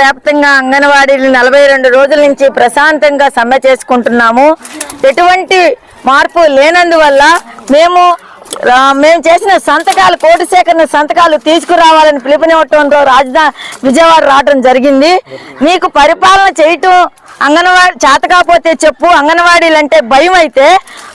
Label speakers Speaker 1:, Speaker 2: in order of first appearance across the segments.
Speaker 1: వ్యాప్తంగా అంగన్వాడీలు నలభై రెండు రోజుల నుంచి ప్రశాంతంగా సమ్మె చేసుకుంటున్నాము. ఎటువంటి మార్పు లేనందువల్ల మేము మేము చేసిన సంతకాలు కోటి సేకరణ సంతకాలు తీసుకురావాలని పిలుపునివ్వటంతో రాజధాని విజయవాడ రావడం జరిగింది. మీకు పరిపాలన చేయటం అంగన్వాడి చేతకాపోతే చెప్పు అంగన్వాడీలు అంటే భయం అయితే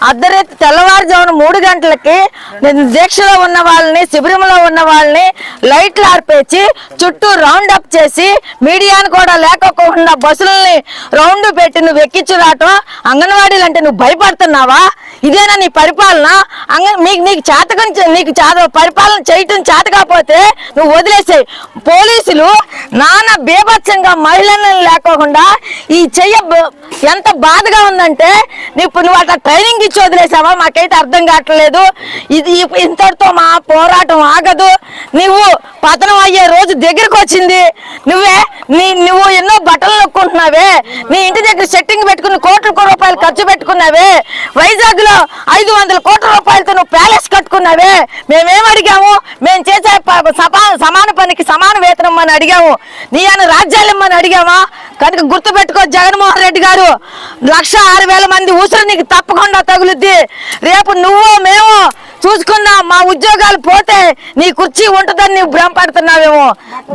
Speaker 1: అర్ధరాత్రి తెల్లవారుజామున మూడు గంటలకి నేను దీక్షలో ఉన్న వాళ్ళని శిబిరంలో ఉన్న వాళ్ళని లైట్లు ఆర్పేసి చుట్టూ రౌండ్ అప్ చేసి మీడియాను కూడా లేకోకుండా బస్సులని రౌండ్ పెట్టి నువ్వు ఎక్కించి రావటం అంగన్వాడీలు అంటే నువ్వు భయపడుతున్నావా? ఇదేనా నీ పరిపాలన? అంగ మీకు నీకు చేతకం నీకు చేత పరిపాలన చేయటం చేత కాకపోతే నువ్వు వదిలేసాయి. పోలీసులు నాన్న బీభత్సంగా మహిళలను లేకోకుండా ఈ చెయ్య బ- ఎంత బాధగా ఉందంటే నీకు నువ్వు అట్లా ట్రైనింగ్ ఇచ్చి వదిలేసావా? మాకైతే అర్థం కావట్లేదు. ఇది ఇంతటితో మా పోరాటం ఆగదు. నువ్వు పతనం అయ్యే రోజు దగ్గరకు వచ్చింది నువ్వే నీ నువ్వు ఎన్నో బట్టలు పెట్టుకున్నావే? నీ ఇంటి దగ్గర సెట్టింగ్ పెట్టుకుని కోట్ల రూపాయలు ఖర్చు పెట్టుకున్నావే? వైజాగ్లో ఐదు వందల కోట్ల రూపాయలతో నువ్వు ప్యాలెస్ కట్టుకున్నావే? మేమేం అడిగాము? మేము చేసే సమాన పనికి సమాన వేతనం అని అడిగాము. నీ అని రాజ్యాలు ఇమ్మని అడిగామా? కనుక గుర్తు పెట్టుకో జగన్మోహన్ రెడ్డి గారు లక్ష ఆరు వేల మంది ఉసురు నీకు తప్పకుండా తగులుద్ది. రేపు నువ్వు మేము చూసుకుందాం మా ఉద్యోగాలు పోతే నీ కుర్చీ ఉంటుందని నువ్వు భ్రమపడుతున్నావేమో.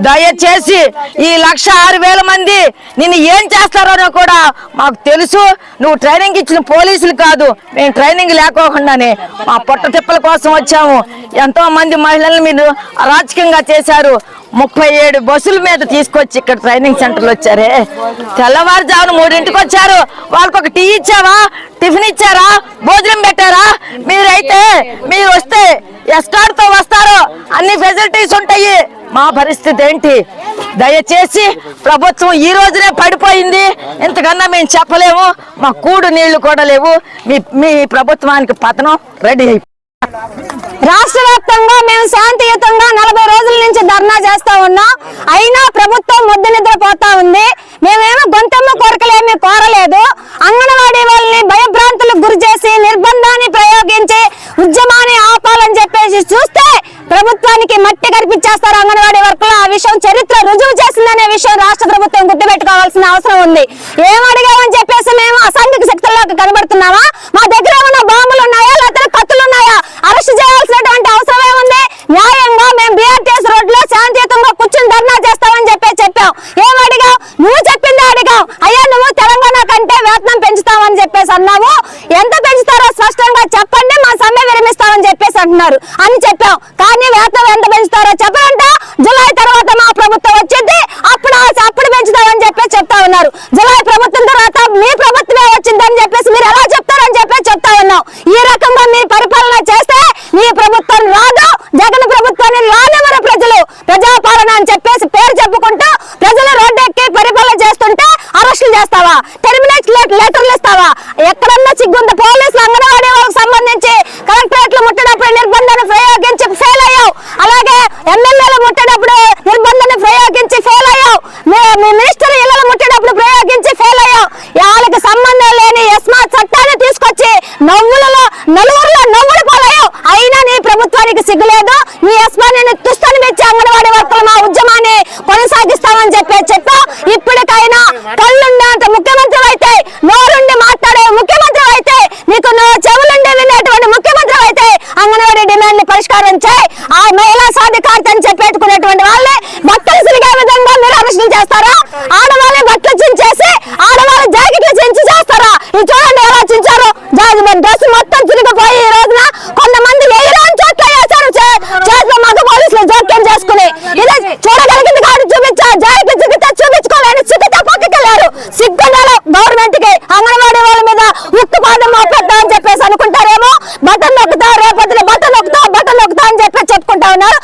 Speaker 1: దయచేసి ఈ లక్ష ఆరు వేల మంది నిన్ను ఏం చేస్తారో కూడా మాకు తెలుసు. నువ్వు ట్రైనింగ్ ఇచ్చిన పోలీసులు కాదు మేము ట్రైనింగ్ లేకోకుండానే మా పొట్ట తిప్పల కోసం వచ్చాము. ఎంతో మంది మహిళలను మీరు అరాచకంగా చేశారు. ముప్పై ఏడు బస్సుల మీద తీసుకొచ్చి ఇక్కడ ట్రైనింగ్ సెంటర్లు వచ్చారే. తెల్లవారుజామున మూడింటికి వచ్చారు. వాళ్ళకి ఒక టీ ఇచ్చావా? టిఫిన్ ఇచ్చారా? భోజనం పెట్టారా? మీరైతే మీరు వస్తే ఎస్టార్తో వస్తారు. అన్ని ఫెసిలిటీస్ ఉంటాయి. మా పరిస్థితి ఏంటి? దయచేసి ప్రభుత్వం ఈ రోజునే పడిపోయింది. ఇంతకన్నా మేము చెప్పలేము. మా కూడు నీళ్ళు కూడా లేవు. మీ మీ ప్రభుత్వానికి పతనం రెడీ అయిపోయింది
Speaker 2: రాష్ట్ర వ్యాప్తంగా మేము శాంతియుతంగా చేస్తా ఉన్నా అయినా ప్రభుత్వం ముద్దు నిద్రపోతా ఉంది. మేమేమో గొంతమ్మ కోరికలేమి కోరలేదు. అంగన్వాడీ వాళ్ళని భయభ్రాంతులకు గురి చేసి నిర్బంధాన్ని ప్రయోగించి ఉద్యమాన్ని ఆపాలని చెప్పేసి చూస్తే ప్రభుత్వానికి మట్టి కనిపించేస్తారు అంగన్వాడీ వర్కులు. ఆ విషయం చరిత్ర రుజువు చేసిందనే విషయం రాష్ట్ర ప్రభుత్వం గుర్తుపెట్టుకోవాల్సిన అవసరం ఉంది. ఏం అడిగామని చెప్పేసి మేము అసాంఘిక శక్తుల్లోకి కనబడుతున్నామా? మా దగ్గర ఉన్న బాంబులు ఉన్నాయా లేకపోతే కత్తులు ఉన్నాయా అరెస్ట్ చేయాల్సినటువంటి అవసరం ఏముంది న్యాయంగా మేము బీఆర్టీఎస్ రోడ్లో శాంతియుతంగా కూర్చుని ధర్నా చేస్తామని చెప్పి చెప్పాం ఏం అడిగావు నువ్వు చెప్పిందే అడిగాం అయ్యా నువ్వు తెలంగాణ కంటే వేతనం పెంచుతామని చెప్పేసి అన్నావు ఎంత పెంచుతారో స్పష్టంగా చెప్పండి మా సమ్మె విరమిస్తామని చెప్పేసి అని చెప్పాం. కానీ వేతనం ఎంత పెంచుతారో చెప్పరంట. జులై తర్వాత మా ప్రభుత్వం వచ్చింది. అప్పుడు అప్పుడు పెంచుతామని చెప్పేసి చెప్తా ఉన్నారు. జులై ప్రభుత్వం తర్వాత మీ ప్రభుత్వమే వచ్చిందని చెప్పేసి మీరు ఎలా చెప్తారని చెప్పేసి చెప్తా ఉన్నాం. ఈ రకంగా మీరు పరిపాలన చేస్తే మీ ప్రభుత్వం రాదు. జగన్ ప్రభుత్వాన్ని రానివ్వరు ప్రజలు. ప్రజాపాలన అని చెప్పేసి పేరు చెప్పుకుంటూ ప్రజలు రోడ్డు ఎక్కి పరిపాలన చేస్తుంటే అరెస్టులు చేస్తావా? టెర్మినేట్ లెటర్లు ఇస్తావా? ఎక్కడన్నా సిగ్గుంది పోలీసులు అంగన్వాడీ వాళ్ళకి సంబంధించి కలెక్టరేట్లు ముట్టేటప్పుడు నిర్బంధాన్ని ప్రయోగించి ఫెయిల్ అయ్యావు అలాగే ఎమ్మెల్యేలు ముట్టేటప్పుడు నిర్బంధాన్ని ప్రయోగించి ఫెయిల్ అయ్యావు మీ మినిస్టర్ ఇళ్ళ ముట్టేటప్పుడు ప్రయోగించి ఫెయిల్ అయ్యాం. వాళ్ళకి సంబంధం లేని ఎస్మా చట్టాన్ని తీసుకొచ్చి నవ్వులలో నలుగురులో నవ్వులు పాలయ్యావు అయినా నీ ప్రభుత్వానికి సిగ్గులేదు. నీ ఎస్మాని తుస్తని మెచ్చి అంగన్వాడీ వర్కులు మా ఉద్యమాన్ని కొనసాగిస్తామని చెప్పి చెప్పా ఇప్పటికైనా కళ్ళుండేంత ముఖ్యమంత్రి అయితే నోరుండి మాట్లాడే ముఖ్యమంత్రి అయితే నీకు నువ్వు చెవులుండి వినేటువంటి ముఖ్యమంత్రి అయితే అంగన్వాడీ డిమాండ్ని పరిష్కారం చేయి. ఆ మహిళా సాధికారితం చేస్తారా? ఆడవాళ్ళే బట్టలు చించేసి ఆడవాళ్ళ జాకెట్లు చించి చేస్తారా? ఇది చూడండి ఎలా చించారు. డ్రెస్ మొత్తం తిరిగిపోయి ఈ రోజున కొంతమంది మగ పోలీసులు జోక్యం చేసుకుని. ఇదే చూడగలిగింది కాదు చూపించా. జాకెట్లు చిక్కితే చూపించుకోలేని చిక్కితే పక్కకెళ్ళారు. గవర్నమెంట్కి అంగన్వాడీ వాళ్ళ మీద ఉక్కు పాదం అని చెప్పేసి అనుకుంటారేమో. నొక్కుతా రేపొద్దున బట్టలు నొక్కుతా బటన్ నొక్కుతా అని చెప్పుకుంటా ఉన్నారు.